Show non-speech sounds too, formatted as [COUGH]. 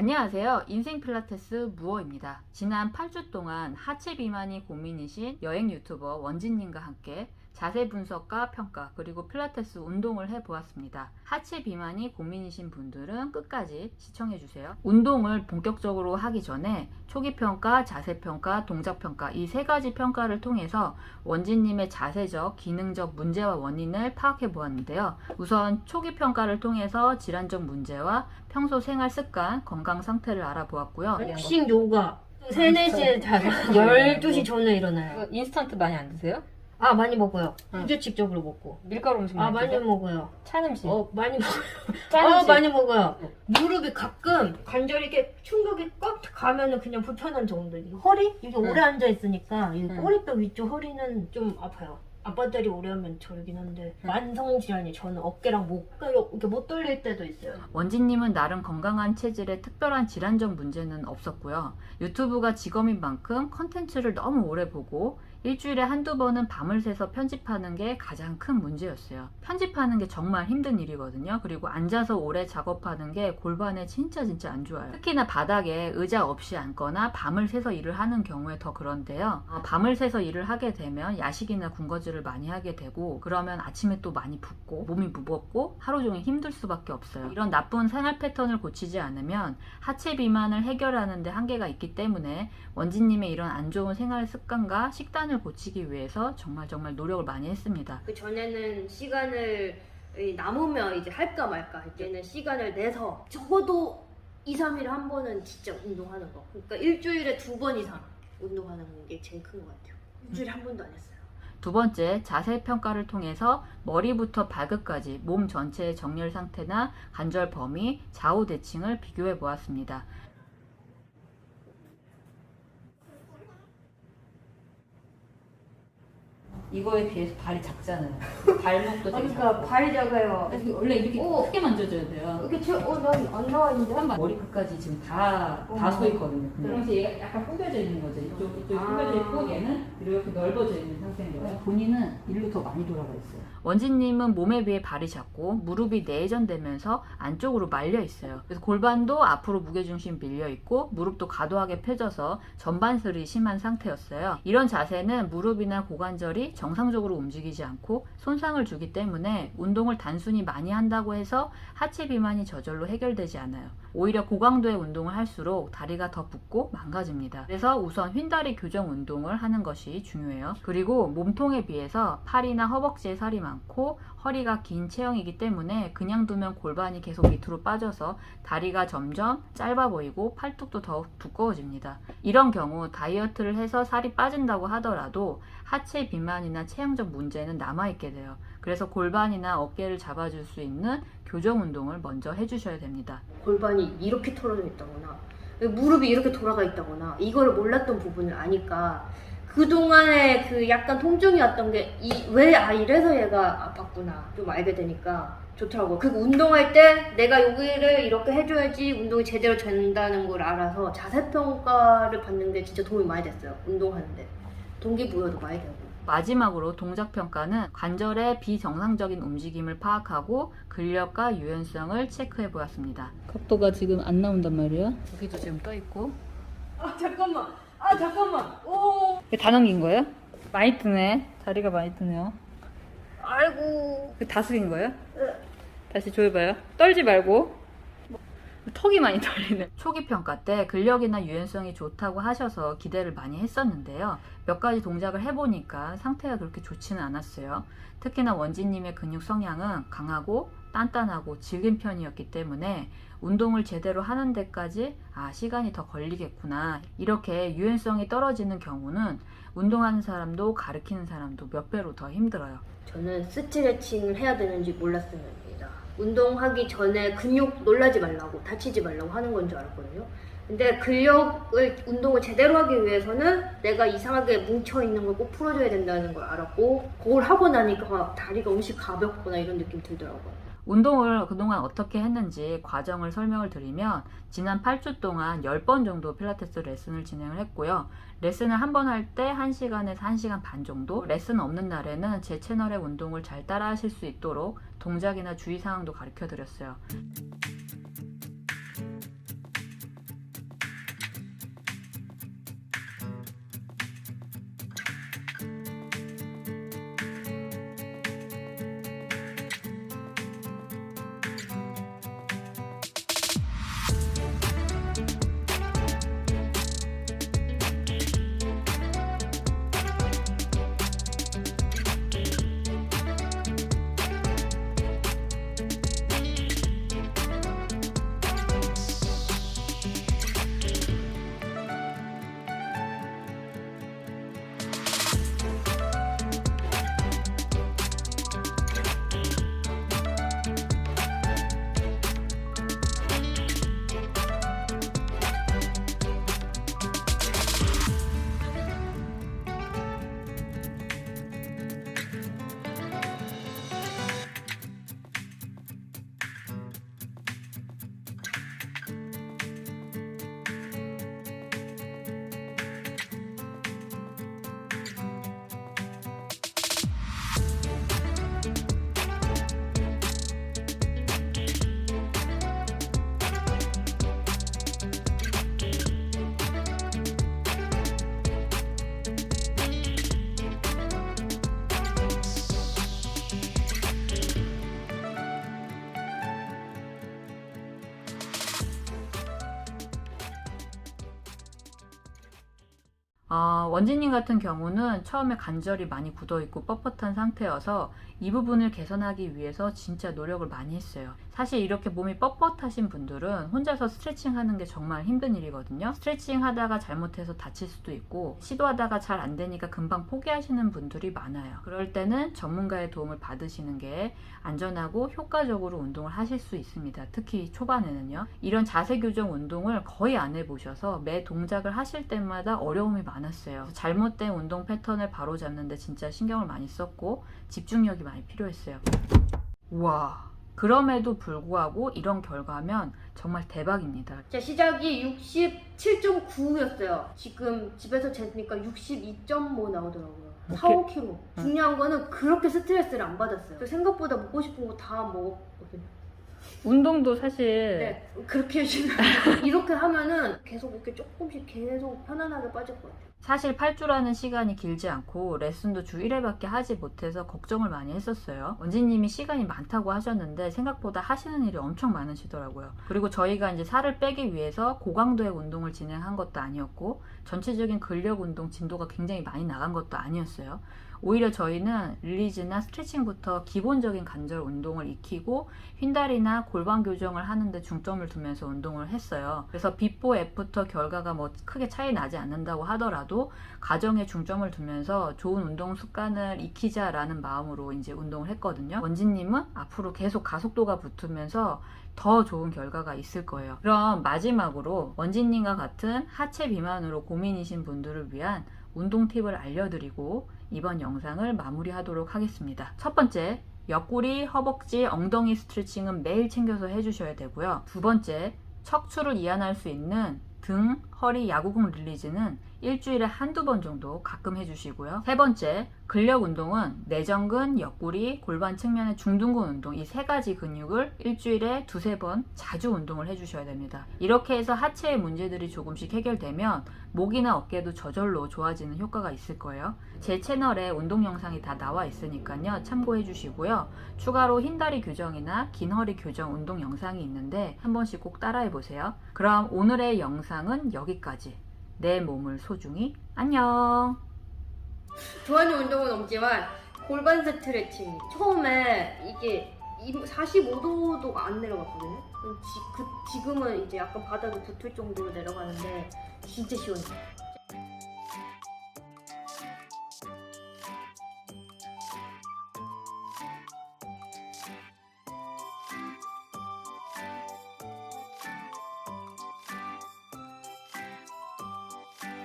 안녕하세요. 인생 필라테스 무어입니다. 지난 8주 동안 하체 비만이 고민이신 여행 유튜버 원진님과 함께 자세 분석과 평가 그리고 필라테스 운동을 해 보았습니다. 하체 비만이 고민이신 분들은 끝까지 시청해 주세요. 운동을 본격적으로 하기 전에 초기 평가, 자세 평가, 동작 평가 이 세 가지 평가를 통해서 원진님의 자세적, 기능적 문제와 원인을 파악해 보았는데요. 우선 초기 평가를 통해서 질환적 문제와 평소 생활 습관, 건강 상태를 알아보았고요. 복싱 요가 3, 4시에 자요 12시 전에 일어나요 인스턴트 많이 안 드세요? 아 많이 먹어요 응. 부주식적으로 먹고 밀가루 음식 아 많이 먹어요 찬 음식, 어 많이 먹어요 [LAUGHS] 짠아 음식. 많이 먹어요 무릎이 가끔 관절이 이렇게 충격이 꽉 가면은 그냥 불편한 정도 허리? 이게 오래 앉아 있으니까 이 응. 꼬리뼈 위쪽 허리는 좀 아파요 아빠들이 오래 하면 저러긴 한데 응. 만성 질환이 저는 어깨랑 목 이렇게 못 돌릴 때도 있어요 원진님은 나름 건강한 체질에 특별한 질환적 문제는 없었고요. 유튜브가 직업인 만큼 컨텐츠를 너무 오래 보고 일주일에 한두 번은 밤을 새서 편집하는 게 가장 큰 문제였어요. 편집하는 게 정말 힘든 일이거든요. 그리고 앉아서 오래 작업하는 게 골반에 진짜 진짜 안 좋아요. 특히나 바닥에 의자 없이 앉거나 밤을 새서 일을 하는 경우에 더 그런데요. 어, 밤을 새서 일을 하게 되면 야식이나 군것질을 많이 하게 되고 그러면 아침에 또 많이 붓고 몸이 무겁고 하루 종일 힘들 수밖에 없어요. 이런 나쁜 생활 패턴을 고치지 않으면 하체 비만을 해결하는 데 한계가 있기 때문에 원진님의 이런 안 좋은 생활 습관과 식단 을 고치기 위해서 정말 정말 노력을 많이 했습니다. 그 전에는 시간을 이, 남으면 이제 할까 말까 할 때는 시간을 내서 적어도 2, 3일에 한 번은 진짜 운동하는 거. 그러니까 일주일에 두 번 이상 운동하는 게 제일 큰 것 같아요. 일주일에 한 번도 안 했어요. 두 번째, 자세 평가를 통해서 머리부터 발끝까지 몸 전체의 정렬 상태나 관절 범위, 좌우 대칭을 비교해 보았습니다. 이거에 비해서 발이 작잖아요. 발목도 되게 작고. 그러니까 발이 작아요. 원래 이렇게 오. 크게 만져줘야 돼요. 이게 제, 어, 난 안 나와 있는데? 한번 머리끝까지 지금 다, 다 어. 서 있거든요. 그러면서 얘가 약간 구겨져 있는 거죠. 이쪽, 이쪽 아. 구겨져 있고 얘는 이렇게 넓어져 있는 상태인 거예요. 본인은 일로 더 많이 돌아가 있어요. 원진님은 몸에 비해 발이 작고 무릎이 내전되면서 안쪽으로 말려 있어요. 그래서 골반도 앞으로 무게중심 밀려 있고 무릎도 과도하게 펴져서 전반슬이 심한 상태였어요. 이런 자세는 무릎이나 고관절이 정상적으로 움직이지 않고 손상을 주기 때문에 운동을 단순히 많이 한다고 해서 하체 비만이 저절로 해결되지 않아요. 오히려 고강도의 운동을 할수록 다리가 더 붓고 망가집니다. 그래서 우선 휜다리 교정 운동을 하는 것이 중요해요. 그리고 몸통에 비해서 팔이나 허벅지에 살이 많고 허리가 긴 체형이기 때문에 그냥 두면 골반이 계속 밑으로 빠져서 다리가 점점 짧아 보이고 팔뚝도 더욱 두꺼워집니다. 이런 경우 다이어트를 해서 살이 빠진다고 하더라도 하체 비만이 나 체형적 문제는 남아있게 돼요. 그래서 골반이나 어깨를 잡아줄 수 있는 교정 운동을 먼저 해주셔야 됩니다. 골반이 이렇게 털어져 있다거나 무릎이 이렇게 돌아가 있다거나 이거를 몰랐던 부분을 아니까 그동안에 그 약간 통증이 왔던 게왜아 이래서 얘가 아팠구나 좀 알게 되니까 좋더라고요. 그 운동할 때 내가 여기를 이렇게 해줘야지 운동이 제대로 된다는 걸 알아서 자세 평가를 받는 게 진짜 도움이 많이 됐어요. 운동하는데 동기부여도 많이 되고. 마지막으로 동작 평가는 관절의 비정상적인 움직임을 파악하고 근력과 유연성을 체크해 보았습니다. 각도가 지금 안 나온단 말이에요. 여기도 지금 떠 있고. 아 잠깐만. 아 잠깐만. 오. 다 넘긴 거예요? 많이 뜨네. 다리가 많이 뜨네요. 아이고. 다 숙인 거예요? 다시 조여봐요. 떨지 말고. 턱이 많이 떨리네. 초기 평가 때 근력이나 유연성이 좋다고 하셔서 기대를 많이 했었는데요. 몇 가지 동작을 해보니까 상태가 그렇게 좋지는 않았어요. 특히나 원진님의 근육 성향은 강하고 단단하고 질긴 편이었기 때문에 운동을 제대로 하는 데까지 아 시간이 더 걸리겠구나 이렇게 유연성이 떨어지는 경우는 운동하는 사람도 가르치는 사람도 몇 배로 더 힘들어요. 저는 스트레칭을 해야 되는지 몰랐습니다. 운동하기 전에 근육 놀라지 말라고 다치지 말라고 하는 건 줄 알았거든요. 근데 근력을 운동을 제대로 하기 위해서는 내가 이상하게 뭉쳐 있는 걸 꼭 풀어줘야 된다는 걸 알았고 그걸 하고 나니까 다리가 엄청 가볍구나 이런 느낌 들더라고요. 운동을 그동안 어떻게 했는지 과정을 설명을 드리면 지난 8주 동안 10번 정도 필라테스 레슨을 진행을 했고요. 레슨을 한 번 할 때 1시간에서 1시간 반 정도 레슨 없는 날에는 제 채널의 운동을 잘 따라 하실 수 있도록 동작이나 주의사항도 가르쳐 드렸어요. 어, 원진님 같은 경우는 처음에 관절이 많이 굳어있고 뻣뻣한 상태여서 이 부분을 개선하기 위해서 진짜 노력을 많이 했어요. 사실 이렇게 몸이 뻣뻣하신 분들은 혼자서 스트레칭 하는 게 정말 힘든 일이거든요. 스트레칭 하다가 잘못해서 다칠 수도 있고 시도하다가 잘 안 되니까 금방 포기하시는 분들이 많아요. 그럴 때는 전문가의 도움을 받으시는 게 안전하고 효과적으로 운동을 하실 수 있습니다. 특히 초반에는요. 이런 자세 교정 운동을 거의 안 해보셔서 매 동작을 하실 때마다 어려움이 많 았어요. 잘못된 운동 패턴을 바로잡는데 진짜 신경을 많이 썼고 집중력이 많이 필요했어요. 와. 그럼에도 불구하고 이런 결과면 정말 대박입니다. 제 시작이 67.9였어요. 지금 집에서 재니까 62.5 나오더라고요. 4, 5kg. 중요한 거는 그렇게 스트레스를 안 받았어요. 생각보다 먹고 싶은 거 다 먹었거든요. 운동도 사실 네, 그렇게 해주면 [LAUGHS] 이렇게 하면은 계속 이렇게 조금씩 계속 편안하게 빠질 것 같아요. 사실 8주라는 시간이 길지 않고 레슨도 주 1회밖에 하지 못해서 걱정을 많이 했었어요. 원진님이 시간이 많다고 하셨는데 생각보다 하시는 일이 엄청 많으시더라고요. 그리고 저희가 이제 살을 빼기 위해서 고강도의 운동을 진행한 것도 아니었고 전체적인 근력 운동 진도가 굉장히 많이 나간 것도 아니었어요. 오히려 저희는 릴리즈나 스트레칭부터 기본적인 관절 운동을 익히고 휜다리나 골반 교정을 하는데 중점을 두면서 운동을 했어요. 그래서 비포 애프터 결과가 뭐 크게 차이 나지 않는다고 하더라도 가정에 중점을 두면서 좋은 운동 습관을 익히자라는 마음으로 이제 운동을 했거든요. 원진님은 앞으로 계속 가속도가 붙으면서 더 좋은 결과가 있을 거예요. 그럼 마지막으로 원진님과 같은 하체 비만으로 고민이신 분들을 위한 운동 팁을 알려드리고 이번 영상을 마무리하도록 하겠습니다. 첫 번째, 옆구리, 허벅지, 엉덩이 스트레칭은 매일 챙겨서 해주셔야 되고요. 두 번째, 척추를 이완할 수 있는 등, 허리, 야구공 릴리즈는 일주일에 한두 번 정도 가끔 해주시고요. 세 번째, 근력 운동은 내전근, 옆구리, 골반 측면의 중둔근 운동 이 세 가지 근육을 일주일에 두세 번 자주 운동을 해주셔야 됩니다. 이렇게 해서 하체의 문제들이 조금씩 해결되면 목이나 어깨도 저절로 좋아지는 효과가 있을 거예요. 제 채널에 운동 영상이 다 나와 있으니까요. 참고해 주시고요. 추가로 흰다리 교정이나 긴 허리 교정 운동 영상이 있는데 한 번씩 꼭 따라해 보세요. 그럼 오늘의 영상은 여기까지. 내 몸을 소중히 안녕. 좋아하는 운동은 없지만 골반 스트레칭 처음에 이게 45도도 안 내려갔거든요. 지, 그, 지금은 이제 약간 바닥에 붙을 정도로 내려가는데 진짜 시원해요.